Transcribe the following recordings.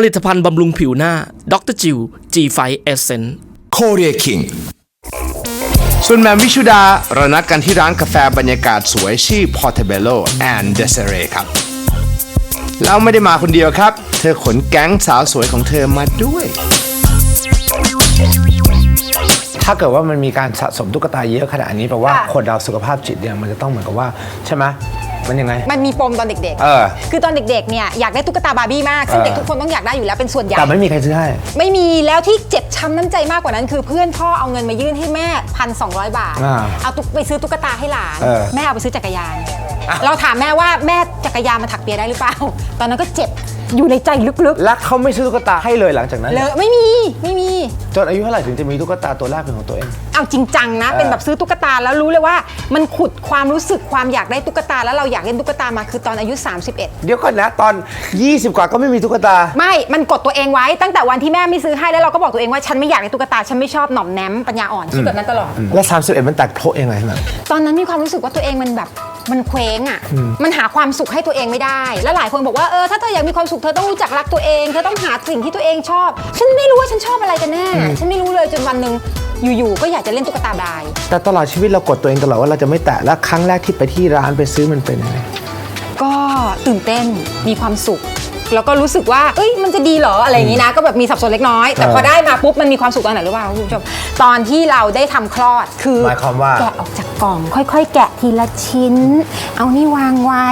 ผลิตภัณฑ์บำรุงผิวหน้าดรจิว G5 Essence Korea King ส่วนแหมมวิชุดาเรานัดกันที่ร้านกาแฟบรรยากาศสวยชื่อ Portobello and Desiree ครับ แล้วไม่ได้มาคนเดียวครับ เธอขนแก๊งสาวสวยของเธอมาด้วย ถ้าเกิดว่ามันมีการสะสมตุ๊กตาเยอะขนาดนี้แปลว่าค่ะคนเราสุขภาพจิตเนี่ยมันจะต้องเหมือนกับว่าใช่ไหม มันยังไง มันมีปมตอนเด็กเออคือตอนเด็กๆ เนี่ยอยากได้ตุ๊กตาบาร์บี้มาก ซึ่งเออ เด็กทุกคนต้องอยากได้อยู่แล้วเป็นส่วนใหญ่ แต่ไม่มีใครซื้อให้ ไม่มีแล้วที่เจ็บช้ำน้ำใจมากกว่านั้น คือเพื่อนพ่อเอาเงินมายื่นให้แม่พันสองบาท อ่าเอาตุ๊กไปซื้อตุ๊กตาให้หลาน เออแม่เอาไปซื้อจักรยานเราถามแม่ว่าแม่จักรยานมาถักเปียได้หรือเปล่า ตอนนั้นก็เจ็บอยู่ในใจลึกแล้วเขาไม่ซื้อตุ๊กตาให้เลยหลังจากนั้น ๆเลยไม่มีไม่มี จนอายุเท่าไหร่ถึงจะมีตุ๊กตาตัวแรกเป็นของตัวเอง เอาจริงจังนะเออเป็นแบบซื้อตุ๊กตาแล้วรู้เลยว่า มันขุดความรู้สึกความอยากได้ตุ๊กตา แล้วเราอยากเล่นตุ๊กตามาคือตอนอายุ 31 เดี๋ยวก่อนนะตอน 20 กว่าก็ไม่มีตุ๊กตา ไม่ มันกดตัวเองไว้ตั้งแต่วันที่แม่ไม่ซื้อให้แล้วเราก็บอกตัวเองว่าฉันไม่อยากได้ตุ๊กตาฉันไม่ชอบหน่อมแนมปัญญาอ่อนคิดแบบนั้นตลอด แล้ว 31 มันแตกโพะยังไงขนาดตอนนั้นมีความรู้สึกว่าตัวเองมันแบบมันเคว้งอะ มันหาความสุขให้ตัวเองไม่ได้ แล้วหลายคนบอกว่าเออถ้าเธออยากมีความสุขเธอต้องรู้จักรักตัวเอง เธอต้องหาสิ่งที่ตัวเองชอบ ฉันไม่รู้ว่าฉันชอบอะไรกันแน่ ฉันไม่รู้เลยจนวันหนึ่ง อยู่ๆก็อยากจะเล่นตุ๊กตาบาย แต่ตลอดชีวิตเรากดตัวเองตลอดว่าเราจะไม่แตะแล้วครั้งแรกที่ไปที่ร้านไปซื้อมันเป็นยังไงก็ตื่นเต้นมีความสุข แล้วก็รู้สึกว่า เอ้ยมันจะดีเหรออะไรอย่างนี้นะ ก็แบบมีสับสนเล็กน้อย แต่เออพอได้มาปุ๊บมันมีความสุขตอนไหนรู้เปล่าคุณผู้ชมตอนที่เราได้ทำคลอดคือหมายความว่า แกะออกจากกล่อง ค่อย ๆ แกะทีละชิ้น เอานี่วางไว้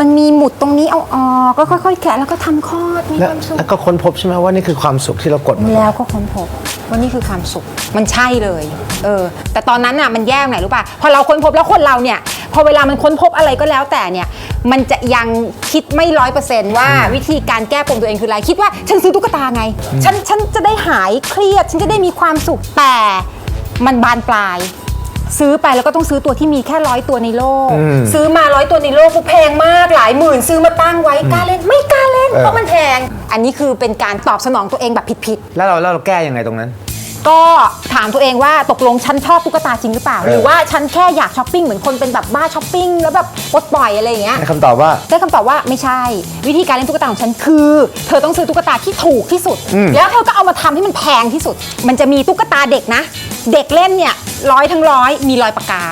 มันมีหมุดตรงนี้เอาออกก็ค่อย ๆ แกะแล้วก็ทำคลอดมีแล้วความสุข แล้วก็ค้นพบใช่ไหมว่านี่คือความสุขที่เรากดมาแล้วก็ค้นพบ ว่านี่คือความสุขมันใช่เลย เออ แต่ตอนนั้นน่ะมันแย่ตรงไหนรู้ป่ะพอเราค้นพบแล้วคนเราเนี่ย พอเวลามันค้นพบอะไรก็แล้วแต่เนี่ย มันจะยังคิดไม่ร้อยเปอร์เซนต์ว่าวิธีการแก้ปมตัวเองคืออะไรคิดว่าฉันซื้อตุ๊กตาไง ฉันฉันจะได้หายเครียด ฉันจะได้มีความสุขแต่มันบานปลาย ซื้อไปแล้วก็ต้องซื้อตัวที่มีแค่ร้อยตัวในโลกซื้อมาร้อยตัวในโลกกูแพงมากหลายหมื่น ซื้อมาตั้งไว้กล้าเล่นไม่กล้าเล่นเพราะมันแพง อันนี้คือเป็นการตอบสนองตัวเองแบบผิดๆ แล้วเราแล้วเราแก้ยังไงตรงนั้น ก็ถามตัวเองว่าตกลงฉันชอบตุ๊กตาจริงหรือเปล่า เออ หรือว่าฉันแค่อยากช้อปปิ้งเหมือนคนเป็นแบบบ้าช้อปปิ้งแล้วแบบปลดปล่อยอะไรอย่างเงี้ยให้คำตอบว่า ได้คำตอบว่าไม่ใช่ วิธีการเล่นตุ๊กตาของฉันคือ เธอต้องซื้อตุ๊กตาที่ถูกที่สุด แล้วเธอก็เอามาทำให้มันแพงที่สุด มันจะมีตุ๊กตาเด็กนะเด็กเล่นเนี่ยร้อยทั้งร้อยมีรอยปากกา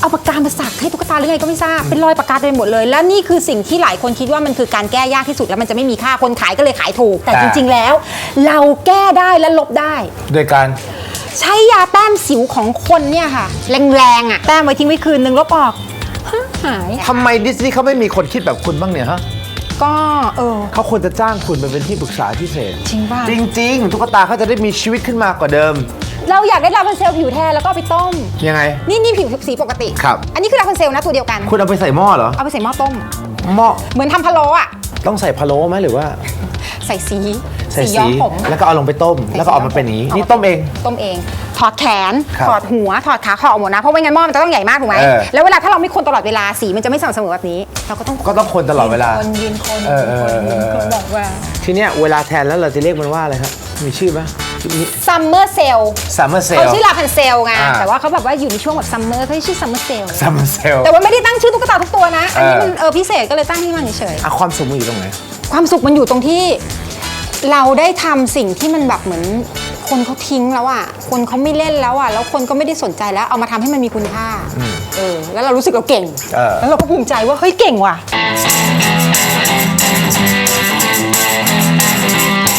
เอาปากกามาสักให้ตุ๊กตาหรือไงก็ไม่ทราบเป็นรอยปากกาเต็มหมดเลย และนี่คือสิ่งที่หลายคนคิดว่ามันคือการแก้ยากที่สุดแล้วมันจะไม่มีค่าคนขายก็เลยขายถูก แต่แต่จริง ๆ แล้ว เราแก้ได้และลบได้ โดยการ ใช้ยาแต้มสิวของคนเนี่ยค่ะ แรงๆอะแต้มไว้ทิ้งไว้คืนนึงลบออกฮะหายทำไมดิสนีย์เขาไม่มีคนคิดแบบคุณบ้างเนี่ยฮะก็เออ เขาควรจะจ้างคุณไปเป็นที่ปรึกษาพิเศษ จริงป่ะ จริง ๆ ตุ๊กตาเขาจะได้มีชีวิตขึ้นมากว่าเดิม เราอยากได้ลาพันเซลผิวแทนแล้วก็เอาไปต้ม ยังไง นี่นี่ผิวสีปกติ ครับ อันนี้คือลาพันเซลนะตัวเดียวกัน คุณเอาไปใส่หม้อเหรอ เอาไปใส่หม้อต้ม หม้อเหมือนทำพะโล้อะต้องใส่พะโล้ไหมหรือว่า ใส่สีใส่ย้อสีมผม แล้วก็เอาลงไปต้มแล้วก็ออกมาเป็นอย่างนี้นี่ต้มเอง ต้มเอง ถอดแขน ครับถอดหัว ถอดขาขอออกหมดนะ เพราะไม่งั้นหม้อมันจะต้องใหญ่มากถูกไหม เออ แล้วเวลาถ้าเราไม่คนตลอดเวลาสีมันจะไม่สม่ำเสมอแบบนี้ เราก็ต้องก็ต้องคนตลอดเวลา คนยืนคนเออเออเออ ยืนคนบอกว่า ทีเนี้ยเวลาแทนแล้วเราจะเรียกมันว่าอะไรครับ มีชื่อไหม ซัมเมอร์เซลซัมเมอร์เซลเขาชื่อลาพันเซลไง อ่า แต่ว่าเขาแบบว่าอยู่ในช่วงแบบซัมเมอร์เขาชื่อซัมเมอร์เซล ซัมเมอร์เซล แต่ว่าไม่ได้ตั้งชื่อตุ๊กตาทุกตัวนะ อันนี้เออมันเออพิเศษก็เลยตั้งให้มันเฉยอะความสุขมันอยู่ตรงไหน ๆความสุขมันอยู่ตรงที่ เราได้ทำสิ่งที่มันแบบเหมือนคนเขาทิ้งแล้วอะ คนเขาไม่เล่นแล้วอะ แล้วคนก็ไม่ได้สนใจแล้ว เอามาทำให้มันมีคุณค่า เออ แล้วเรารู้สึกเราเก่ง เออ แล้วเราก็ภูมิใจว่าเฮ้ยเก่งว่ะ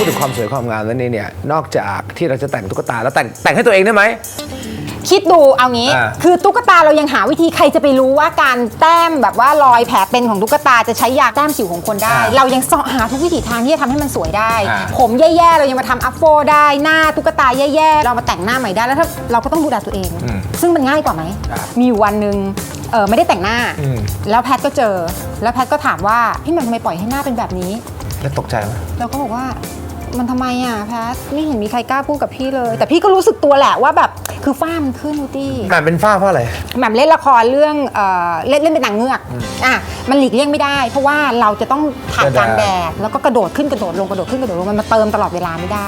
พูดถึงความสวยความงามแล้วนี่เนี่ยนอกจากที่เราจะแต่งตุ๊กตาแล้วแต่งแต่งให้ตัวเองได้ไหม คิดดูเอางี้ อ่า คือตุ๊กตาเรายังหาวิธีใครจะไปรู้ว่าการแต้มแบบว่ารอยแผลเป็นของตุ๊กตาจะใช้ยาแต้มสิวของคนได้เรายังเสาะหาทุกวิถีทางที่จะทำให้มันสวยได้ อ่า ผมแย่ๆเรายังมาทำอัพโฟได้หน้าตุ๊กตาแย่ๆเรามาแต่งหน้าใหม่ได้แล้วถ้าเราก็ต้องดูแลตัวเอง ซึ่งมันง่ายกว่าไหม มีอยู่วันหนึ่งเออไม่ได้แต่งหน้าแล้วแพทก็เจอ แล้วแพทก็ถามว่าพี่แหม่มทำไมปล่อยให้หน้าเป็นแบบนี้ แล้วตกใจไหม เราก็บอกว่า มันทำไมอะแพทไม่เห็นมีใครกล้าพูดกับพี่เลย แต่พี่ก็รู้สึกตัวแหละว่าแบบคือฝ้ามันขึ้นดูตี้งานเป็นฝ้าเพราะอะไร แหม่มเล่นละครเรื่องเอ่อเล่นเล่นเป็นนางเงือกอะมันหลีกเลี่ยงไม่ได้ เพราะว่าเราจะต้องถ่ายกลางแดดแล้วก็กระโดดขึ้นกระโดดลงกระโดดขึ้นกระโดดลงมันมาเติมตลอดเวลาไม่ได้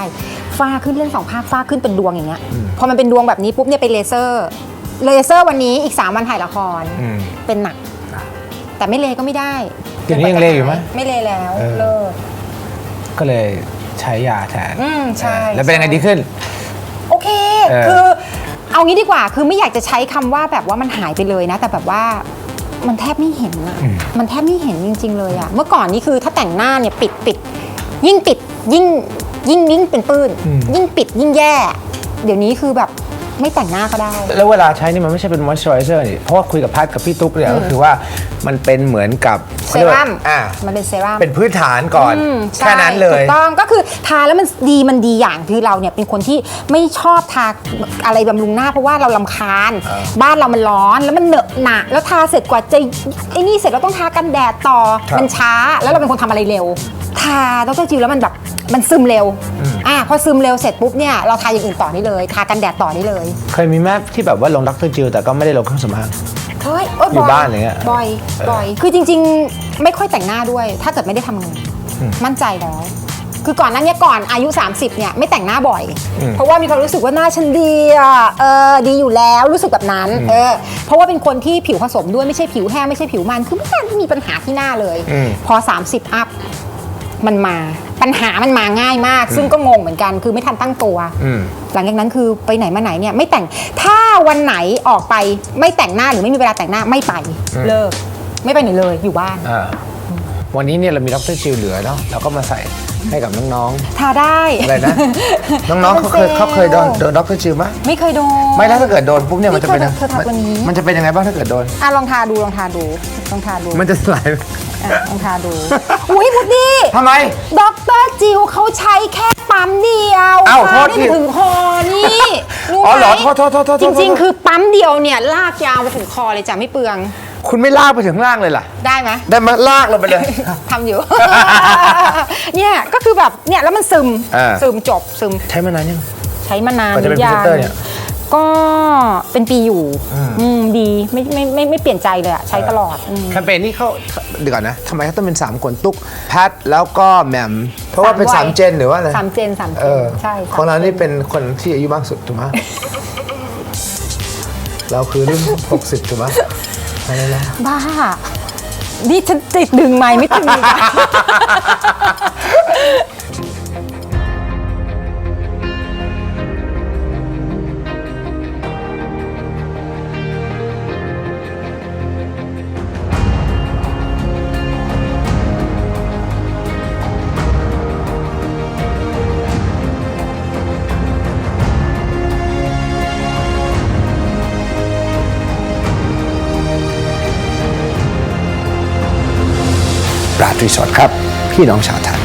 ฝ้าขึ้นเล่นสองภาคฝ้าขึ้นเป็นดวงอย่างเงี้ยพอมันเป็นดวงแบบนี้ปุ๊บเนี่ยไปเลเซอร์เลเซอร์วันนี้อีก 3 วันถ่ายละครอืม เป็นหนัก แต่ไม่เลก็ไม่ได้เดี๋ยวนี้ยังเลอยู่ไหมไม่เลแล้วเออ เลิกก็เลย ใช้ยาแทนอืมใช่เออแล้วเป็นยังไงดีขึ้น โอเค เออ คือเอางี้ดีกว่า คือไม่อยากจะใช้คำว่าแบบว่ามันหายไปเลยนะ แต่แบบว่ามันแทบไม่เห็นอะมันแทบไม่เห็นจริง ๆ เลยอะเมื่อก่อนนี่คือถ้าแต่งหน้าเนี่ยปิดปิด ยิ่งปิดยิ่งยิ่งยิ่งเป็นปื้น ยิ่งปิดยิ่งแย่ เดี๋ยวนี้คือแบบ ไม่แต่งหน้าก็ได้ แล้วเวลาใช้นี่มันไม่ใช่เป็นมอยส์เจอไรเซอร์นี่เพราะว่าคุยกับพัดกับพี่ตุ๊กเนี่ยก็คือว่ามันเป็นเหมือนกับเซรั่ม อ่ามันเป็นเซรั่ม เป็นพื้นฐานก่อนอืมแค่นั้นเลใช่ยถูกต้องก็คือทาแล้วมันดีมันดีอย่างคือเราเนี่ยเป็นคนที่ไม่ชอบทาอะไรบำรุงหน้าเพราะว่าเราลำคาญ บ้านเรามันร้อนแล้วมันเหนอะหนะแล้วทาเสร็จกว่าจะไอ้นี่เสร็จเราต้องทากันแดดต่อครับ มันช้า แล้วเราเป็นคนทำอะไรเร็ว ทาดรจิวแล้วมันแบบมันซึมเร็ว อะพอซึมเร็วเสร็จปุ๊บเนี่ยเราทาอย่างอื่นต่อได้เลยทากันแดดต่อได้เลยเคยมีแม่ที่แบบว่าลงดรจิลแต่ก็ไม่ได้ลงเครื่องสำอาง เฮ้ยโอ๊ยอยู่บ่บ้านอะไรเงี้ยบ่อยบ่อยคือจริง ๆ ไม่ค่อยแต่งหน้าด้วย ถ้าเกิดไม่ได้ทำงานมั่นใจแล้ว คือก่อนหนั้นเนี่ยก่อนอายุ 30เนี่ยไม่แต่งหน้าบ่อยเพราะว่ามีความรู้สึกว่าหน้าฉันดีอะเออดีอยู่แล้วรู้สึกแบบนั้นเออเพราะว่าเป็นคนที่ผิวผสมด้วยไม่ใช่ผิวแห้งไม่ใช่ผิวมันคือไม่น่าจะมีปัญหาที่หน้าเลย อืม พอ 30 อัพ มันมา ปัญหามันมาง่ายมาก ซึ่งก็งงเหมือนกันคือไม่ทันตั้งตัวอืมหลังจากนั้นคือไปไหนมาไหนเนี่ยไม่แต่งถ้าวันไหนออกไปไม่แต่งหน้าหรือไม่มีเวลาแต่งหน้าไม่ไปเลิก ไม่ไปไหนเลยอยู่บ้านอ่าวันนี้เนี่ยเรามีดรจิลเหลือเนาะเราก็มาใส่ ให้กับน้องทาได้ ๆอะไรนะ น้องๆเขาเคยเขาเคยโดนโดนดรจิลไหมไม่เคยโดน ไม่แล้วถ้าเกิดโดนปุ๊บเนี่ยมันจะเป็นเธอทาวันนี้ มันจะเป็นยังไงบ้างถ้าเกิดโดน อะลองทาดูลองทาดูลองทาดูมันจะสลายอะลองทาดู อุ้ยพุดดี้ทำไม ด็อกเตอร์จิวเขาใช้แค่ปั๊มเดียวเอ้าโทษไม่ทีถึงคอนี่ รู้อ๋อไหเหรมอโทษโทษโทษโทษ จริงโทษๆคือปั๊มเดียวเนี่ยลากยาวไปถึงคอเลยจ้ะไม่เปลืองคุณไม่ลากไปถึงล่างเลยล่ะ ได้ไหม ได้มาลากลงไปเลย ทำอยู่ เนี่ยก็คือแบบเนี่ยแล้วมันซึมอ่า ซึมจบซึมใช้มานานยัง ใช้มานานกว่าจะเป็นหรือยัพรีเซนเตอร์เนี่ย ก็เป็นปีอยู่อืมดีไม่ไม่ไม่ไม่เปลี่ยนใจเลยอะใช้ตลอดอืม แคมเปญนี้เขาเดี๋ยวก่อนนะทำไมเขาต้องเป็น 3 คนตุ๊กแพทแล้วก็แหม่ม เพราะว่าเป็นสามวัย3เจนหรือว่าอะไรสามเจนสามเจเอนอใช่สมของเราจนี่เป็นคนที่อายุมากสุดถูกไหมเราคือรุ่น 60ถูกไหมอะไรนะ บ้า นี่ฉันติดดึงไม้ไม่ถึงอีกอ ราดรีสอร์ทครับ พี่น้องชาวไทย